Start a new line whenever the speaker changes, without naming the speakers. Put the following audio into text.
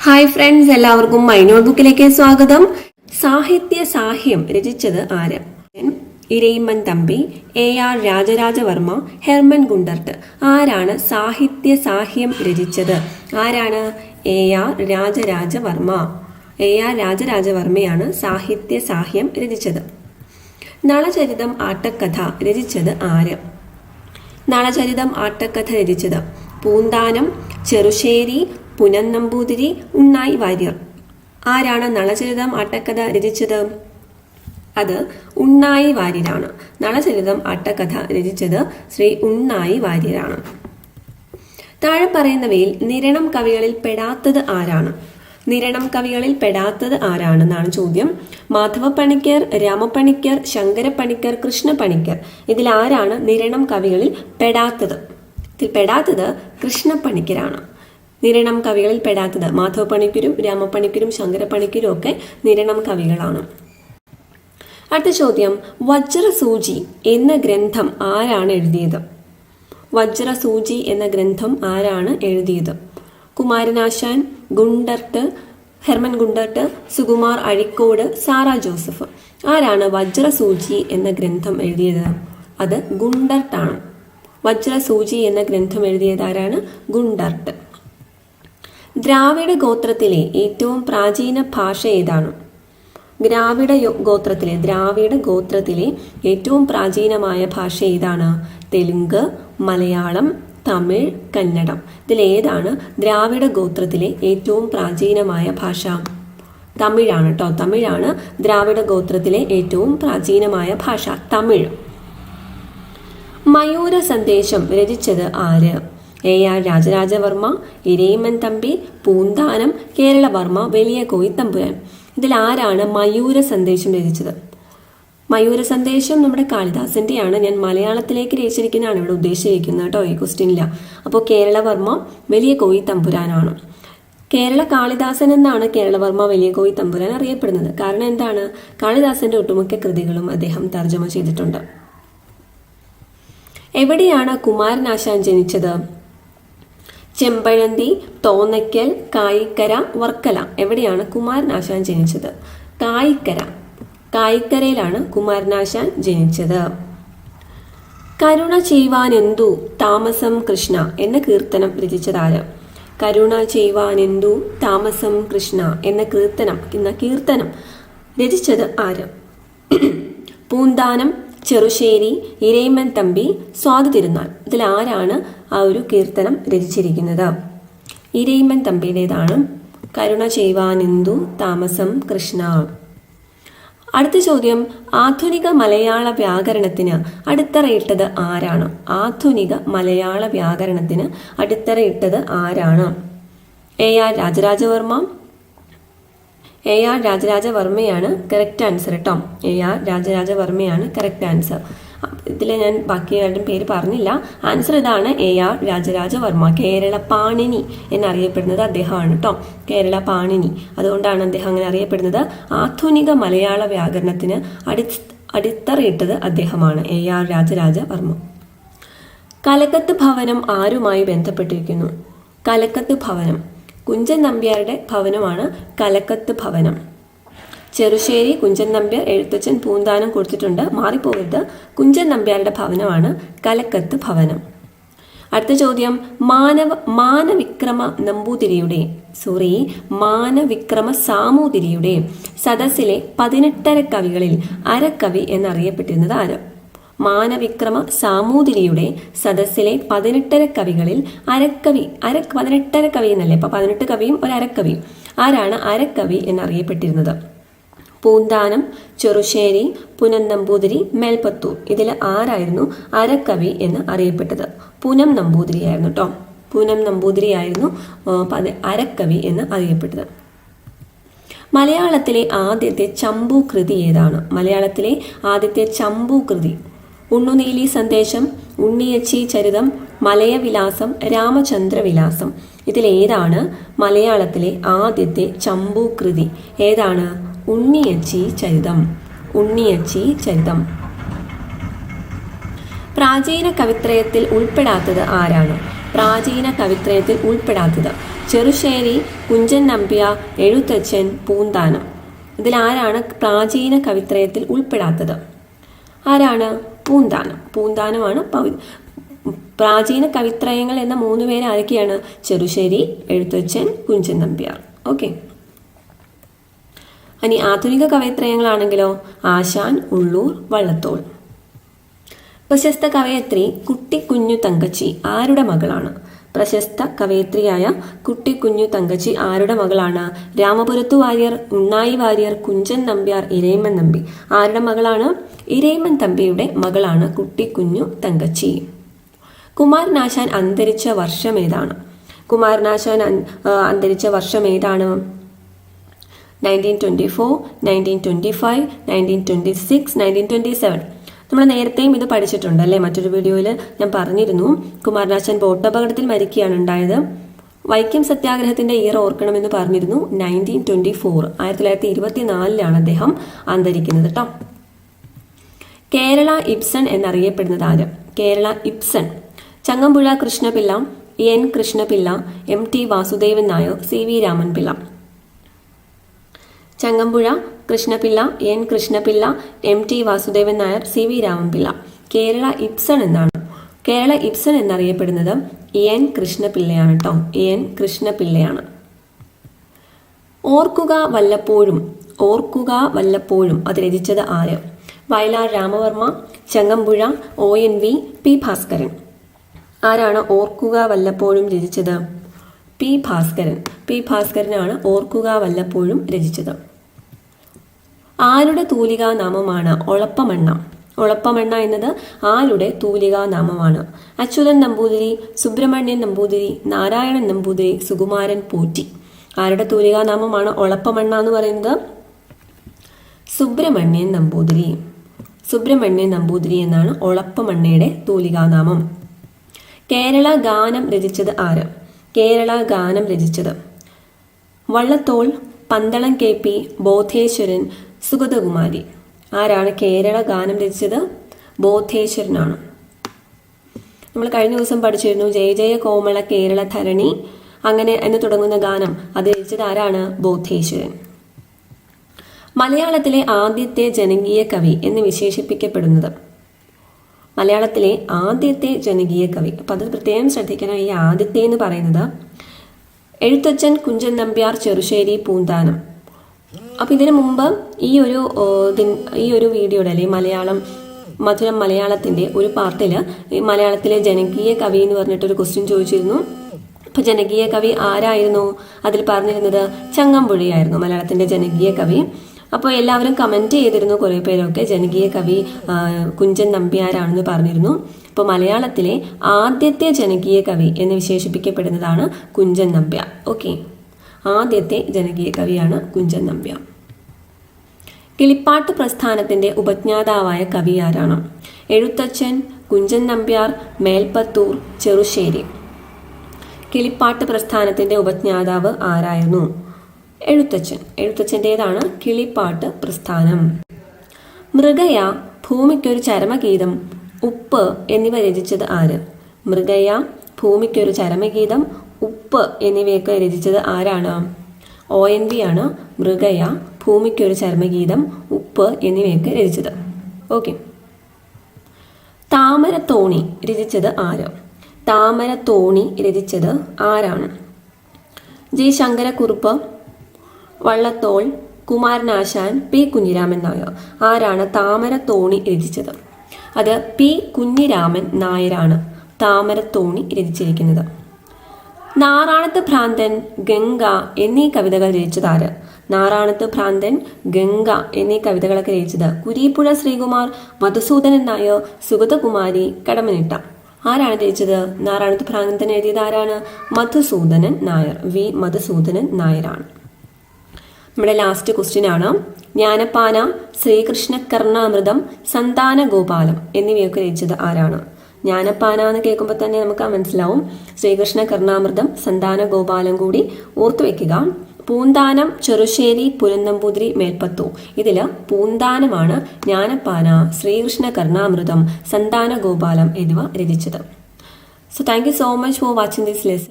Hi friends എല്ലാവർക്കും my not ബുക്കിലേക്ക് സ്വാഗതം. സാഹിത്യ സാഹ്യം രചിച്ചത് ആര്? Irayimman Thampi A. R. Rajarajavarma Hermann Gundert. ആരാണ് സാഹിത്യ സാഹ്യം രചിച്ചത്? ആരാണ്? A. R. Rajarajavarma. A. R. രാജരാജവർമ്മയാണ് സാഹിത്യ സാഹ്യം രചിച്ചത്. നളചരിതം ആട്ടക്കഥ രചിച്ചത് ആര്? നളചരിതം ആട്ടക്കഥ രചിച്ചത് പൂന്താനം ചെറുശ്ശേരി പുനന്നമ്പൂതിരി ഉണ്ണായി വാര്യർ. ആരാണ് നളചരിതം അട്ടക്കഥ രചിച്ചത്? അത് ഉണ്ണായി വാര്യരാണ്. നളചരിതം അട്ടക്കഥ രചിച്ചത് ശ്രീ ഉണ്ണായി വാര്യരാണ്. താഴെ പറയുന്നവയിൽ നിരണം കവികളിൽ പെടാത്തത് ആരാണ്? നിരണം കവികളിൽ പെടാത്തത് ആരാണെന്നാണ് ചോദ്യം. മാധവ പണിക്കർ രാമപണിക്കർ ശങ്കരപ്പണിക്കർ കൃഷ്ണപണിക്കർ ഇതിൽ ആരാണ് നിരണം കവികളിൽ പെടാത്തത്? ഇതിൽ പെടാത്തത് കൃഷ്ണപ്പണിക്കരാണ്. നിരണം കവികളിൽ പെടാത്തത്. മാധവ പണിക്കരും രാമപണിക്കരും ശങ്കരപ്പണിക്കരും ഒക്കെ നിരണം കവികളാണ്. അടുത്ത ചോദ്യം. വജ്രസൂചി എന്ന ഗ്രന്ഥം ആരാണ് എഴുതിയത്? വജ്രസൂചി എന്ന ഗ്രന്ഥം ആരാണ് എഴുതിയത്? Kumaranasan Gundert Hermann Gundert Sukumar Azhikode Sara Joseph. ആരാണ് വജ്രസൂചി എന്ന ഗ്രന്ഥം എഴുതിയത്? അത് ഗുണ്ടർട്ടാണ്. വജ്രസൂചി എന്ന ഗ്രന്ഥം എഴുതിയത് ആരാണ്? ഗുണ്ടർട്ട്. ദ്രാവിഡ ഗോത്രത്തിലെ ഏറ്റവും പ്രാചീന ഭാഷ ഏതാണ്? ദ്രാവിഡ ഗോത്രത്തിലെ ദ്രാവിഡ ഗോത്രത്തിലെ ഏറ്റവും പ്രാചീനമായ ഭാഷ ഏതാണ്? തെലുങ്ക് മലയാളം തമിഴ് കന്നഡം. ഇതിലേതാണ് ദ്രാവിഡ ഗോത്രത്തിലെ ഏറ്റവും പ്രാചീനമായ ഭാഷ? തമിഴാണ് കേട്ടോ തമിഴാണ് ദ്രാവിഡ ഗോത്രത്തിലെ ഏറ്റവും പ്രാചീനമായ ഭാഷ. തമിഴ്. മയൂര സന്ദേശം രചിച്ചത് ആര്? A R Rajarajavarma Irayimman Thampi Poonthanam Keralavarma Valiya Koyithampuran. ഇതിൽ ആരാണ് മയൂര സന്ദേശം രചിച്ചത്? മയൂര സന്ദേശം നമ്മുടെ കാളിദാസന്റെയാണ്. ഞാൻ മലയാളത്തിലേക്ക് രചിച്ചിരിക്കുന്നതാണ് ഇവിടെ ഉദ്ദേശിച്ചിരിക്കുന്നത് കേട്ടോ ഈ ക്വസ്റ്റ്യനില്ല അപ്പോൾ കേരളവർമ്മ വലിയ കോയി തമ്പുരാനാണ് കേരള കാളിദാസൻ എന്നാണ് കേരളവർമ്മ വലിയ കോയി തമ്പുരാൻ അറിയപ്പെടുന്നത്. കാരണം എന്താണ്? കാളിദാസന്റെ ഒട്ടുമിക്ക കൃതികളും അദ്ദേഹം തർജമ ചെയ്തിട്ടുണ്ട്. എവിടെയാണ് കുമാരനാശാൻ ജനിച്ചത്? ചെമ്പഴന്തി തോന്നയ്ക്കൽ കായിക്കര വർക്കല എവിടെയാണ് കുമാരനാശാൻ ജനിച്ചത്? കായിക്കര. കായിക്കരയിലാണ് കുമാരനാശാൻ ജനിച്ചത്. കരുണ ചെയ്യുവാനെന്തു താമസം കൃഷ്ണ എന്ന കീർത്തനം രചിച്ചതാര്? കരുണ ചെയ്യുവാനെന്തു താമസം കൃഷ്ണ എന്ന കീർത്തനം എന്ന കീർത്തനം രചിച്ചത് ആര്? പൂന്താനം ചെറുശ്ശേരി ഇരയമ്മൻ തമ്പി സ്വാതി തിരുനാൾ. ഇതിൽ ആരാണ് ആ ഒരു കീർത്തനം രചിച്ചിരിക്കുന്നത്? ഇരയമ്മൻ തമ്പിയുടേതാണ്. കരുണ ചെയ്വാനിന്ദു താമസം കൃഷ്ണ. അടുത്ത ചോദ്യം ആധുനിക മലയാള വ്യാകരണത്തിന് അടിത്തറയിട്ടത് ആരാണ്? ആധുനിക മലയാള വ്യാകരണത്തിന് അടിത്തറയിട്ടത് ആരാണ്? A R Rajarajavarma A R രാജരാജവർമ്മയാണ് correct answer കേട്ടോ എ ആർ രാജരാജവർമ്മയാണ് കറക്റ്റ് ആൻസർ ഇതിൽ ഞാൻ ബാക്കി ആരുടെയും പേര് പറഞ്ഞില്ല. ആൻസർ ഇതാണ് എ ആർ രാജരാജവർമ്മ കേരള പാണിനി എന്നറിയപ്പെടുന്നത് അദ്ദേഹമാണ് കേട്ടോ കേരള പാണിനി അതുകൊണ്ടാണ് അദ്ദേഹം അങ്ങനെ അറിയപ്പെടുന്നത്. ആധുനിക മലയാള വ്യാകരണത്തിന് അടി അടിത്തറയിട്ടത് അദ്ദേഹമാണ് എ ആർ രാജരാജവർമ്മ. കലക്കത്ത് ഭവനം ആരുമായി ബന്ധപ്പെട്ടിരിക്കുന്നു? കലക്കത്ത് ഭവനം. കുഞ്ചൻ നമ്പ്യാരുടെ ഭവനമാണ് കലക്കത്ത് ഭവനം. ചെറുശ്ശേരി കുഞ്ചൻ നമ്പ്യാർ എഴുത്തച്ഛൻ പൂന്താനം കൊടുത്തിട്ടുണ്ട്. മാറിപ്പോകരുത്. കുഞ്ചൻ നമ്പ്യാരുടെ ഭവനമാണ് കലക്കത്ത് ഭവനം. അടുത്ത ചോദ്യം. മാനവ മാനവിക്രമ നമ്പൂതിരിയുടെ സോറി മാനവിക്രമ സാമൂതിരിയുടെ സദസ്സിലെ പതിനെട്ടര കവികളിൽ അരക്കവി എന്നറിയപ്പെട്ടിരുന്നത് ആര്? മാനവിക്രമ സാമൂതിരിയുടെ സദസ്സിലെ പതിനെട്ടര കവികളിൽ അരക്കവി അര പതിനെട്ടര കവി എന്നല്ലേ? ഇപ്പൊ പതിനെട്ട് കവിയും ഒരു അരക്കവിയും ആരാണ് അരക്കവി എന്നറിയപ്പെട്ടിരുന്നത്? പൂന്താനം ചെറുശ്ശേരി പുനം നമ്പൂതിരി മേൽപ്പത്തൂർ. ഇതിൽ ആരായിരുന്നു അരക്കവി എന്ന് അറിയപ്പെട്ടത്? പുനം നമ്പൂതിരിയായിരുന്നു കേട്ടോ പുനം നമ്പൂതിരിയായിരുന്നു അരക്കവി എന്ന് അറിയപ്പെട്ടത്. മലയാളത്തിലെ ആദ്യത്തെ ചമ്പു കൃതി ഏതാണ്? മലയാളത്തിലെ ആദ്യത്തെ ചമ്പു കൃതി. ഉണ്ണുനീലി സന്ദേശം ഉണ്ണിയച്ചി ചരിതം മലയവിലാസം രാമചന്ദ്രവിലാസം. ഇതിലേതാണ് മലയാളത്തിലെ ആദ്യത്തെ ചമ്പു കൃതി. ഏതാണ്? ഉണ്ണിയച്ചി ചരിതം. ഉണ്ണിയച്ചി ചരിതം. പ്രാചീന കവിത്രയത്തിൽ ഉൾപ്പെടാത്തത് ആരാണ്? പ്രാചീന കവിത്രയത്തിൽ ഉൾപ്പെടാത്തത് ചെറുശ്ശേരി കുഞ്ചൻ നമ്പ്യ എഴുത്തച്ഛൻ പൂന്താനം. ഇതിലാരാണ് പ്രാചീന കവിത്രയത്തിൽ ഉൾപ്പെടാത്തത്? ആരാണ്? പൂന്താനം. പൂന്താനമാണ് പവി പ്രാചീന കവിത്രയങ്ങൾ എന്ന മൂന്ന് പേര് ആരൊക്കെയാണ്? ചെറുശ്ശേരി എഴുത്തച്ഛൻ കുഞ്ചൻ നമ്പ്യാർ. ഓക്കെ. ഇനി ആധുനിക കവയത്രയങ്ങളാണെങ്കിലോ ആശാൻ ഉള്ളൂർ വള്ളത്തോൾ. പ്രശസ്ത കവയത്രി കുട്ടിക്കുഞ്ഞു തങ്കച്ചി ആരുടെ മകളാണ്? പ്രശസ്ത കവയത്രിയായ കുട്ടിക്കുഞ്ഞു തങ്കച്ചി ആരുടെ മകളാണ്? രാമപുരത്തു വാര്യർ ഉണ്ണായി വാര്യർ കുഞ്ചൻ നമ്പ്യാർ ഇരയമ്മൻ നമ്പി ആരുടെ മകളാണ്? ഇരയിമൻ തമ്പിയുടെ മകളാണ് കുട്ടിക്കുഞ്ഞു തങ്കച്ചി. കുമാരനാശാൻ അന്തരിച്ച വർഷം ഏതാണ്? കുമാരനാശാൻ അന്തരിച്ച വർഷം ഏതാണ്? Nineteen twenty four nineteen twenty five nineteen twenty six nineteen twenty seven നമ്മൾ നേരത്തെയും ഇത് പഠിച്ചിട്ടുണ്ട് അല്ലേ? മറ്റൊരു വീഡിയോയിൽ ഞാൻ പറഞ്ഞിരുന്നു. കുമാരനാശാൻ ബോട്ടപകടത്തിൽ മരിക്കുകയാണ് ഉണ്ടായത്. വൈക്കം സത്യാഗ്രഹത്തിന്റെ ഇയർ ഓർക്കണമെന്ന് പറഞ്ഞിരുന്നു. നയന്റീൻ ട്വന്റി ഫോർ ആയിരത്തി തൊള്ളായിരത്തി ഇരുപത്തി നാലിലാണ് അദ്ദേഹം അന്തരിക്കുന്നത് കേട്ടോ കേരള ഇബ്സൺ എന്നറിയപ്പെടുന്നത് ആര്? Kerala Ibsen. Changampuzha Krishnapillai N Krishnapillai M T Vasudevan Nair C V Raman Pillai Changampuzha Krishnapillai N Krishnapillai M T Vasudevan Nair C V Ramanpillai. Kerala Ibsen എന്നാണ്. Kerala Ibsen എന്നറിയപ്പെടുന്നത് എൻ കൃഷ്ണപിള്ളയാണ് കേട്ടോ എൻ കൃഷ്ണപിള്ളയാണ്. ഓർക്കുക വല്ലപ്പോഴും ഓർക്കുക വല്ലപ്പോഴും. അത് രചിച്ചത് ആര്? Vayalar Ramavarma Changampuzha O N V P Bhaskaran. ആരാണ് ഓർക്കുക വല്ലപ്പോഴും രചിച്ചത്? പി ഭാസ്കരൻ. പി ഭാസ്കരനാണ് ഓർക്കുക വല്ലപ്പോഴും രചിച്ചത്. ആരുടെ തൂലികാ നാമമാണ് ഒളപ്പമണ്ണ? ഒളപ്പമണ്ണ എന്നത് ആരുടെ തൂലികാ നാമമാണ് അച്യുതൻ നമ്പൂതിരി സുബ്രഹ്മണ്യൻ നമ്പൂതിരി നാരായണൻ നമ്പൂതിരി സുകുമാരൻ പോറ്റി. ആരുടെ തൂലികാ നാമമാണ് ഒളപ്പമണ്ണ എന്ന് പറയുന്നത്? സുബ്രഹ്മണ്യൻ നമ്പൂതിരി. സുബ്രഹ്മണ്യൻ നമ്പൂതിരി എന്നാണ് ഒളപ്പമണ്ണയുടെ തൂലികാനാമം. കേരള ഗാനം രചിച്ചത് ആര്? കേരള ഗാനം രചിച്ചത് വള്ളത്തോൾ പന്തളം കെ പി ബോധേശ്വരൻ സുഗതകുമാരി. ആരാണ് കേരള ഗാനം രചിച്ചത്? ബോധേശ്വരനാണ്. നമ്മൾ കഴിഞ്ഞ ദിവസം പഠിച്ചിരുന്നു ജയ ജയ കോമള കേരള ധരണി. അങ്ങനെ എന്ന് തുടങ്ങുന്ന ഗാനം അത് രചിച്ചത് ആരാണ്? ബോധേശ്വരൻ. മലയാളത്തിലെ ആദ്യത്തെ ജനകീയ കവി എന്ന് വിശേഷിപ്പിക്കപ്പെടുന്നത്. മലയാളത്തിലെ ആദ്യത്തെ ജനകീയ കവി. അപ്പം അത് പ്രത്യേകം ശ്രദ്ധിക്കണം. ഈ ആദ്യത്തെ എന്ന് പറയുന്നത് എഴുത്തച്ഛൻ കുഞ്ചൻ നമ്പ്യാർ ചെറുശ്ശേരി പൂന്താനം. അപ്പം ഇതിനു മുമ്പ് ഈ ഒരു ഈ ഒരു വീഡിയോയുടെ അല്ലെങ്കിൽ മലയാളം മധുരം മലയാളത്തിന്റെ ഒരു പാർട്ടിൽ മലയാളത്തിലെ ജനകീയ കവി എന്ന് പറഞ്ഞിട്ടൊരു ക്വസ്റ്റ്യൻ ചോദിച്ചിരുന്നു. അപ്പൊ ജനകീയ കവി ആരായിരുന്നു? അതിൽ പറഞ്ഞിരുന്നത് ചങ്ങമ്പുഴയായിരുന്നു മലയാളത്തിന്റെ ജനകീയ കവി. അപ്പോൾ എല്ലാവരും കമന്റ് ചെയ്തിരുന്നു കുറേ പേരൊക്കെ. ജനകീയ കവി കുഞ്ചൻ നമ്പ്യാരാണെന്ന് പറഞ്ഞിരുന്നു. അപ്പോൾ മലയാളത്തിലെ ആദ്യത്തെ ജനകീയ കവി എന്ന് വിശേഷിപ്പിക്കപ്പെടുന്നതാണ് കുഞ്ചൻ നമ്പ്യാർ. ഓക്കെ ആദ്യത്തെ ജനകീയ കവിയാണ് കുഞ്ചൻ നമ്പ്യാർ. കിളിപ്പാട്ട് പ്രസ്ഥാനത്തിന്റെ ഉപജ്ഞാതാവായ കവി ആരാണ്? എഴുത്തച്ഛൻ കുഞ്ചൻ നമ്പ്യാർ മേൽപ്പത്തൂർ ചെറുശ്ശേരി. കിളിപ്പാട്ട് പ്രസ്ഥാനത്തിന്റെ ഉപജ്ഞാതാവ് ആരായിരുന്നു? എഴുത്തച്ഛൻ. എഴുത്തച്ഛന്റെതാണ് കിളിപ്പാട്ട് പ്രസ്ഥാനം. മൃഗയ ഭൂമിക്കൊരു ചരമഗീതം. ഉപ്പ് എന്നിവ രചിച്ചത് ആര്? മൃഗയ ഭൂമിക്കൊരു ചരമഗീതം. ഉപ്പ് എന്നിവയൊക്കെ രചിച്ചത് ആരാണ്? ഒ. എൻ. വി. ആണ്. മൃഗയ ഭൂമിക്കൊരു ചരമഗീതം. ഉപ്പ് എന്നിവയൊക്കെ രചിച്ചത്. ഓക്കെ. താമരത്തോണി രചിച്ചത് ആര്? താമരത്തോണി രചിച്ചത് ആരാണ്? ജി. ശങ്കരക്കുറുപ്പ് വള്ളത്തോൾ കുമാരനാശാൻ പി. കുഞ്ഞിരാമൻ നായർ. ആരാണ് താമര തോണി രചിച്ചത്? അത് പി. കുഞ്ഞിരാമൻ നായരാണ് താമരത്തോണി രചിച്ചിരിക്കുന്നത്. നാറാണത്ത് ഭ്രാന്തൻ ഗംഗ എന്നീ കവിതകൾ രചിച്ചത് ആര്? നാറാണത്ത് ഭ്രാന്തൻ ഗംഗ എന്നീ കവിതകളൊക്കെ രചിച്ചത് കുരീപ്പുഴ ശ്രീകുമാർ മധുസൂദനൻ നായർ സുഗതകുമാരി കടമനിട്ട. ആരാണ് രചിച്ചത്? നാറാണത്ത് ഭ്രാന്തൻ എഴുതിയത് ആരാണ്? മധുസൂദനൻ നായർ. വി. മധുസൂദനൻ നായരാണ്. നമ്മുടെ ലാസ്റ്റ് ക്വസ്റ്റ്യൻ ആണ്. ജ്ഞാനപ്പാന ശ്രീകൃഷ്ണ കർണാമൃതം സന്താന ഗോപാലം എന്നിവയൊക്കെ രചിച്ചത് ആരാണ്? ജ്ഞാനപ്പാന എന്ന് കേൾക്കുമ്പോൾ തന്നെ നമുക്ക് മനസ്സിലാവും. ശ്രീകൃഷ്ണ കർണാമൃതം സന്താന ഗോപാലം കൂടി ഓർത്തു വെക്കുക. പൂന്താനം ചെറുശ്ശേരി പുരന്തമ്പൂതിരി മേൽപ്പത്തു. ഇതിൽ പൂന്താനമാണ് ജ്ഞാനപ്പാന ശ്രീകൃഷ്ണ കർണാമൃതം സന്താന ഗോപാലം എന്നിവ രചിച്ചത്. So thank you so much for watching this lesson.